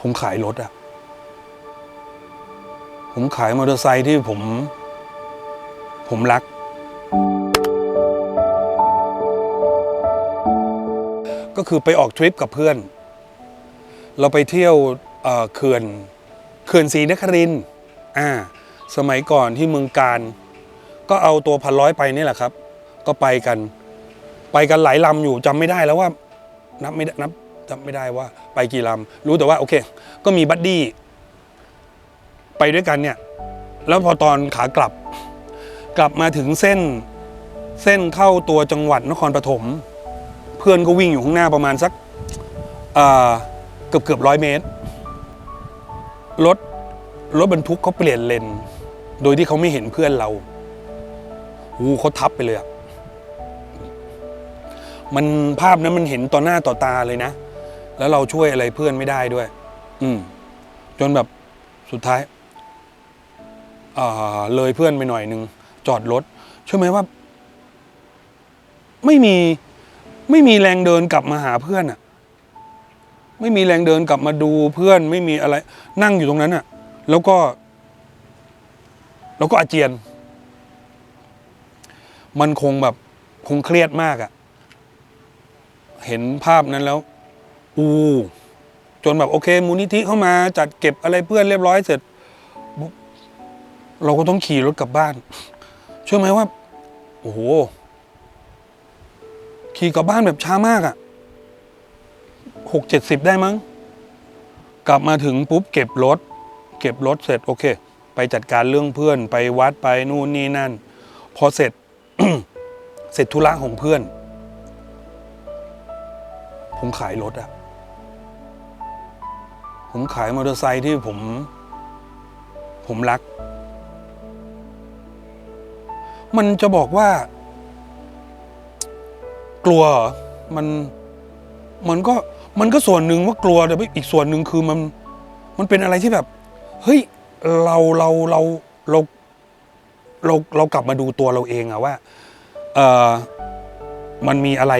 ผมขายรถอะผมขายมอเตอร์ไซค์ที่ผม ผมรัก ก็คือไปออกทริปกับเพื่อน เราไปเที่ยวเอ่อเขื่อนเขื่อนศรีนครินทร์อ่าสมัยก่อนที่เมืองการ ก็เอาตัวพันร้อยไปนี่แหละครับ ก็ไปกัน ไปกันหลายลำอยู่จำไม่ได้แล้วว่า นับไม่ได้นับ จำไม่ได้ว่าไปกี่ลำรู้แต่ว่าโอเค ก็มีบัดดี้ไปด้วยกันเนี่ย แล้วพอตอนขากลับ กลับมาถึงเส้นเส้นเข้าตัวจังหวัดนครปฐมเพื่อนก็วิ่งอยู่ข้างหน้าประมาณสักเกือบเกือบร้อยเมตรรถรถบรรทุกเขาเปลี่ยนเลน โดยที่เขาไม่เห็นเพื่อนเราหูเขาทับไปเลยอะมันภาพนั้นมันเห็นต่อหน้าต่อตาเลยนะ แล้วเราช่วยอะไรเพื่อนไม่ได้ด้วย อืม จนแบบสุดท้ายเลยเพื่อนไปหน่อยหนึ่งจอดรถเชื่อไหมว่า ไม่มีไม่มีแรงเดินกลับมาหาเพื่อนอะไม่มีแรงเดินกลับมาดูเพื่อนไม่มีอะไร นั่งอยู่ตรงนั้นอะแล้วก็ แล้วก็อาเจียน มันคงแบบคงเครียดมากอะเห็นภาพนั้นแล้ว อูจนแบบโอเคมูลนิธิเข้ามาจัดเก็บอะไรเพื่อนเรียบร้อยเสร็จปุ๊บเราก็ต้องขี่รถกลับบ้าน เชื่อไหมว่า โอ้โห ขี่กลับบ้านแบบช้ามากอะ่ะหกเจ็ดสิบได้มั้ง กลับมาถึงปุ๊บเก็บรถ เก็บรถเสร็จโอเค ไปจัดการเรื่องเพื่อนไปวัดไปนู่นนี่นั่น พอเสร็จ เสร็จธุระของเพื่อน ผมขายรถอะ ผมขายมอเตอร์ไซค์ที่ผม ผมรัก มันจะบอกว่า กลัวมันมันก็มันก็ส่วนหนึ่งว่ากลัวแต่อีกส่วนหนึ่งคือมัน มันเป็นอะไรที่แบบ เฮ้ยเราเราเราเราเราเรากลับมาดูตัวเราเองอะว่าเออมันมีอะไร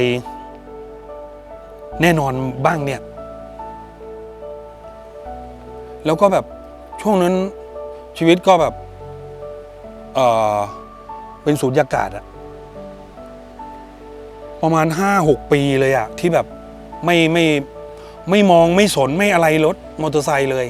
แน่นอนบ้างเนี่ย แล้วก็แบบช่วงนั้นชีวิตก็แบบเออเป็นสูญญากาศอะประมาณห้าหกปีเลยอะที่แบบไม่ไม่ไม่มองไม่สนไม่อะไรรถมอเตอร์ไซค์เลย